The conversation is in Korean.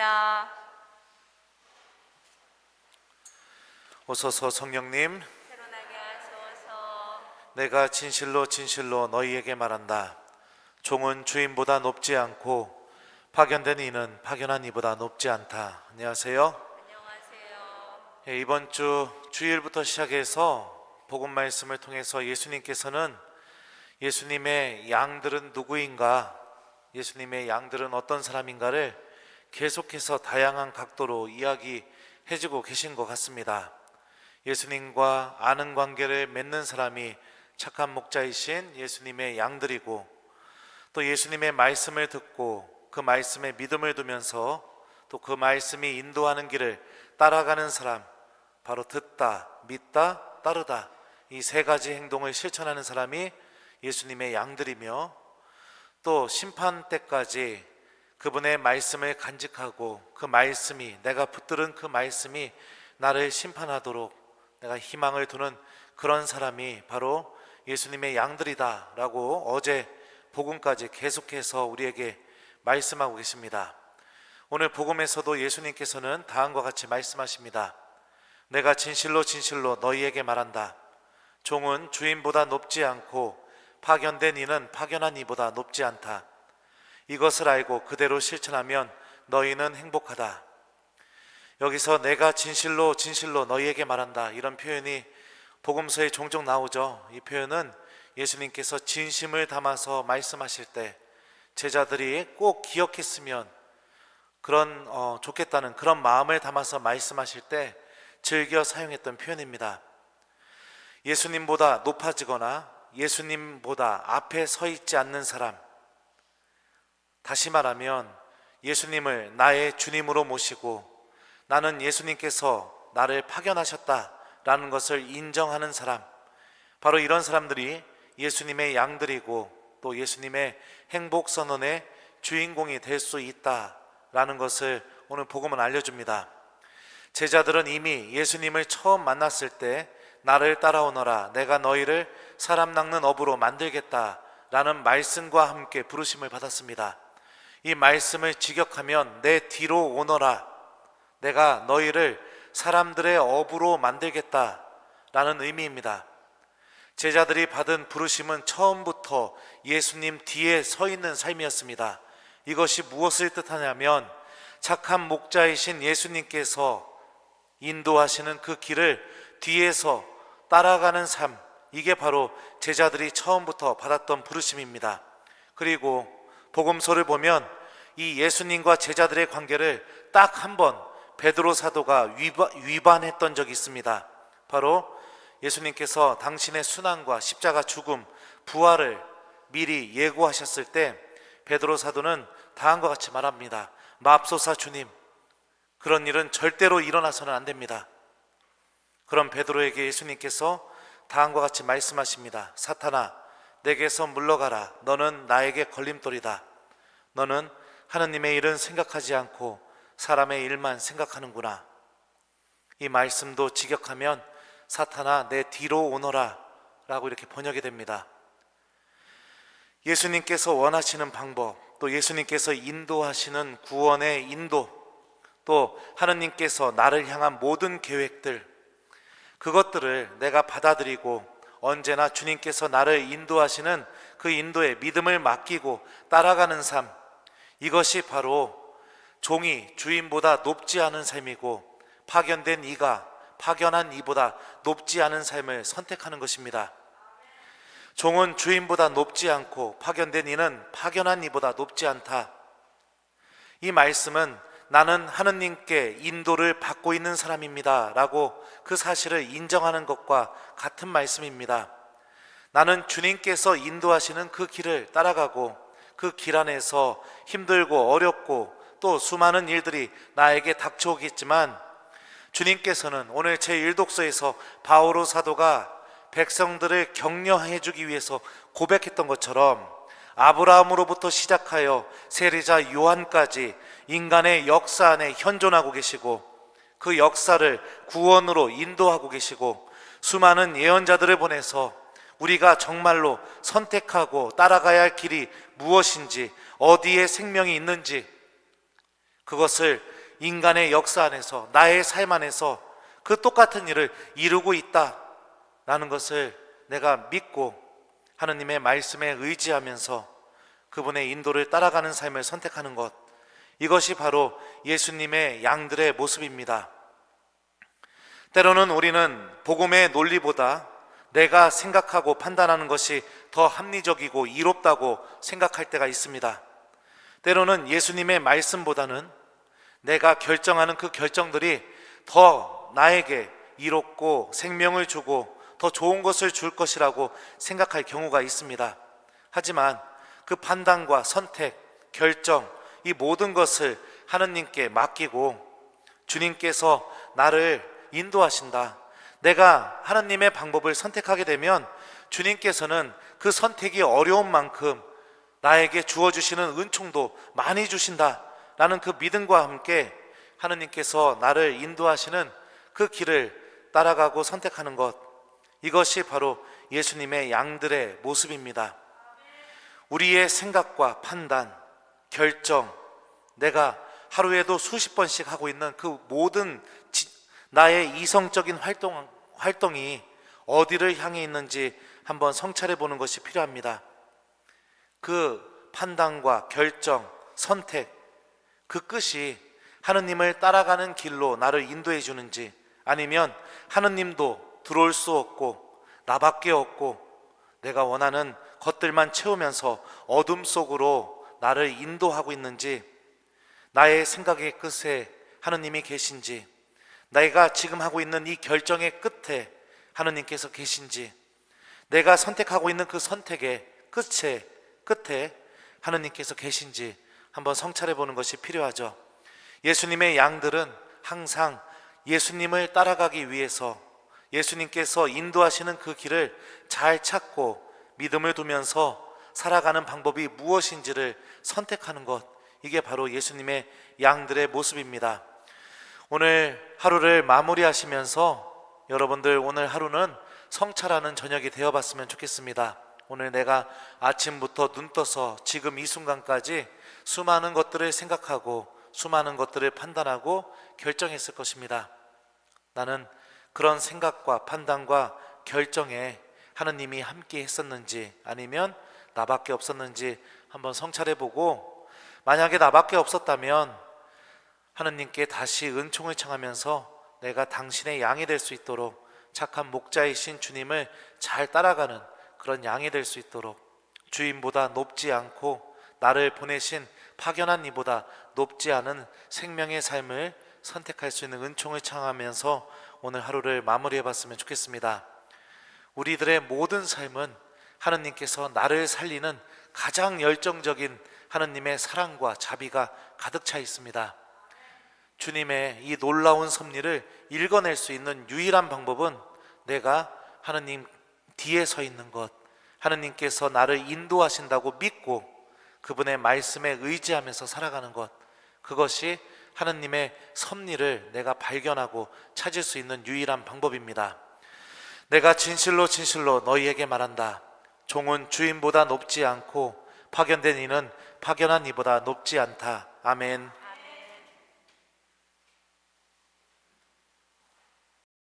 기도드립니다. 오소서 성령님. 내가 진실로 진실로 너희에게 말한다 종은 주인보다 높지 않고 파견된 이는 파견한 이보다 높지 않다 안녕하세요 안녕하세요. 예, 이번 주 주일부터 시작해서 복음 말씀을 통해서 예수님께서는 예수님의 양들은 누구인가 예수님의 양들은 어떤 사람인가를 계속해서 다양한 각도로 이야기해주고 계신 것 같습니다. 예수님과 아는 관계를 맺는 사람이 착한 목자이신 예수님의 양들이고 또 예수님의 말씀을 듣고 그 말씀에 믿음을 두면서 또 그 말씀이 인도하는 길을 따라가는 사람 바로 듣다, 믿다, 따르다 이 세 가지 행동을 실천하는 사람이 예수님의 양들이며 또 심판 때까지 그분의 말씀을 간직하고 그 말씀이 내가 붙들은 그 말씀이 나를 심판하도록 내가 희망을 두는 그런 사람이 바로 예수님의 양들이다라고 어제 복음까지 계속해서 우리에게 말씀하고 계십니다. 오늘 복음에서도 예수님께서는 다음과 같이 말씀하십니다. 내가 진실로 진실로 너희에게 말한다. 종은 주인보다 높지 않고 파견된 이는 파견한 이보다 높지 않다. 이것을 알고 그대로 실천하면 너희는 행복하다. 여기서 내가 진실로 진실로 너희에게 말한다. 이런 표현이 복음서에 종종 나오죠. 이 표현은 예수님께서 진심을 담아서 말씀하실 때 제자들이 꼭 기억했으면 그런 어, 좋겠다는 그런 마음을 담아서 말씀하실 때 즐겨 사용했던 표현입니다. 예수님보다 높아지거나 예수님보다 앞에 서 있지 않는 사람, 다시 말하면 예수님을 나의 주님으로 모시고 나는 예수님께서 나를 파견하셨다라는 것을 인정하는 사람, 바로 이런 사람들이 예수님의 양들이고 또 예수님의 행복 선언의 주인공이 될 수 있다라는 것을 오늘 복음은 알려줍니다. 제자들은 이미 예수님을 처음 만났을 때 나를 따라오너라 내가 너희를 사람 낚는 업으로 만들겠다라는 말씀과 함께 부르심을 받았습니다. 이 말씀을 직역하면 내 뒤로 오너라 내가 너희를 사람들의 업으로 만들겠다 라는 의미입니다. 제자들이 받은 부르심은 처음부터 예수님 뒤에 서 있는 삶이었습니다. 이것이 무엇을 뜻하냐면 착한 목자이신 예수님께서 인도하시는 그 길을 뒤에서 따라가는 삶, 이게 바로 제자들이 처음부터 받았던 부르심입니다. 그리고 복음서를 보면 이 예수님과 제자들의 관계를 딱 한 번 베드로 사도가 위반, 위반 했던 적이 있습니다. 바로 예수님께서 당신의 순환과 십자가 죽음, 부활을 미리 예고하셨을 때 베드로 사도는 다음과 같이 말합니다. 맙소사 주님, 그런 일은 절대로 일어나서는 안 됩니다. 그럼 베드로에게 예수님께서 다음과 같이 말씀하십니다. 사탄아, 내게서 물러가라. 너는 나에게 걸림돌이다. 너는 하느님의 일은 생각하지 않고 사람의 일만 생각하는구나. 이 말씀도 직역하면 사탄아, 내 뒤로 오너라. 라고 이렇게 번역이 됩니다. 예수님께서 원하시는 방법, 또 예수님께서 인도하시는 구원의 인도, 또 하느님께서 나를 향한 모든 계획들, 그것들을 내가 받아들이고 언제나 주님께서 나를 인도하시는 그 인도에 믿음을 맡기고 따라가는 삶, 이것이 바로 종이 주인보다 높지 않은 삶이고 파견된 이가 파견한 이보다 높지 않은 삶을 선택하는 것입니다. 종은 주인보다 높지 않고 파견된 이는 파견한 이보다 높지 않다. 이 말씀은 나는 하느님께 인도를 받고 있는 사람입니다. 라고 그 사실을 인정하는 것과 같은 말씀입니다. 나는 주님께서 인도하시는 그 길을 따라가고 그 길 안에서 힘들고 어렵고 또 수많은 일들이 나에게 닥쳐오겠지만 주님께서는 오늘 제 일독서에서 바오로 사도가 백성들을 격려해 주기 위해서 고백했던 것처럼 아브라함으로부터 시작하여 세리자 요한까지 인간의 역사 안에 현존하고 계시고 그 역사를 구원으로 인도하고 계시고 수많은 예언자들을 보내서 우리가 정말로 선택하고 따라가야 할 길이 무엇인지 어디에 생명이 있는지 그것을 인간의 역사 안에서 나의 삶 안에서 그 똑같은 일을 이루고 있다라는 것을 내가 믿고 하느님의 말씀에 의지하면서 그분의 인도를 따라가는 삶을 선택하는 것 이것이 바로 예수님의 양들의 모습입니다. 때로는 우리는 복음의 논리보다 내가 생각하고 판단하는 것이 더 합리적이고 이롭다고 생각할 때가 있습니다. 때로는 예수님의 말씀보다는 내가 결정하는 그 결정들이 더 나에게 이롭고 생명을 주고 더 좋은 것을 줄 것이라고 생각할 경우가 있습니다. 하지만 그 판단과 선택, 결정, 이 모든 것을 하느님께 맡기고 주님께서 나를 인도하신다. 내가 하나님의 방법을 선택하게 되면 주님께서는 그 선택이 어려운 만큼 나에게 주어주시는 은총도 많이 주신다. 라는 그 믿음과 함께 하느님께서 나를 인도하시는 그 길을 따라가고 선택하는 것. 이것이 바로 예수님의 양들의 모습입니다. 우리의 생각과 판단, 결정, 내가 하루에도 수십 번씩 하고 있는 그 모든 지- 나의 이성적인 활동, 활동이 어디를 향해 있는지 한번 성찰해 보는 것이 필요합니다. 그 판단과 결정, 선택, 그 끝이 하느님을 따라가는 길로 나를 인도해 주는지 아니면 하느님도 들어올 수 없고 나밖에 없고 내가 원하는 것들만 채우면서 어둠 속으로 나를 인도하고 있는지 나의 생각의 끝에 하느님이 계신지 내가 지금 하고 있는 이 결정의 끝에 하느님께서 계신지 내가 선택하고 있는 그 선택의 끝에 끝에 하느님께서 계신지 한번 성찰해 보는 것이 필요하죠. 예수님의 양들은 항상 예수님을 따라가기 위해서 예수님께서 인도하시는 그 길을 잘 찾고 믿음을 두면서 살아가는 방법이 무엇인지를 선택하는 것 이게 바로 예수님의 양들의 모습입니다. 오늘 하루를 마무리하시면서 여러분들 오늘 하루는 성찰하는 저녁이 되어 봤으면 좋겠습니다. 오늘 내가 아침부터 눈 떠서 지금 이 순간까지 수많은 것들을 생각하고 수많은 것들을 판단하고 결정했을 것입니다. 나는 그런 생각과 판단과 결정에 하느님이 함께 했었는지 아니면 나밖에 없었는지 한번 성찰해 보고 만약에 나밖에 없었다면 하느님께 다시 은총을 청하면서 내가 당신의 양이 될 수 있도록 착한 목자이신 주님을 잘 따라가는 그런 양이 될 수 있도록 주인보다 높지 않고 나를 보내신 파견한 이보다 높지 않은 생명의 삶을 선택할 수 있는 은총을 청하면서 오늘 하루를 마무리해 봤으면 좋겠습니다. 우리들의 모든 삶은 하느님께서 나를 살리는 가장 열정적인 하느님의 사랑과 자비가 가득 차 있습니다. 주님의 이 놀라운 섭리를 읽어낼 수 있는 유일한 방법은 내가 하느님 뒤에 서 있는 것, 하느님께서 나를 인도하신다고 믿고 그분의 말씀에 의지하면서 살아가는 것, 그것이 하느님의 섭리를 내가 발견하고 찾을 수 있는 유일한 방법입니다. 내가 진실로 진실로 너희에게 말한다. 종은 주인보다 높지 않고 파견된 이는 파견한 이보다 높지 않다. 아멘.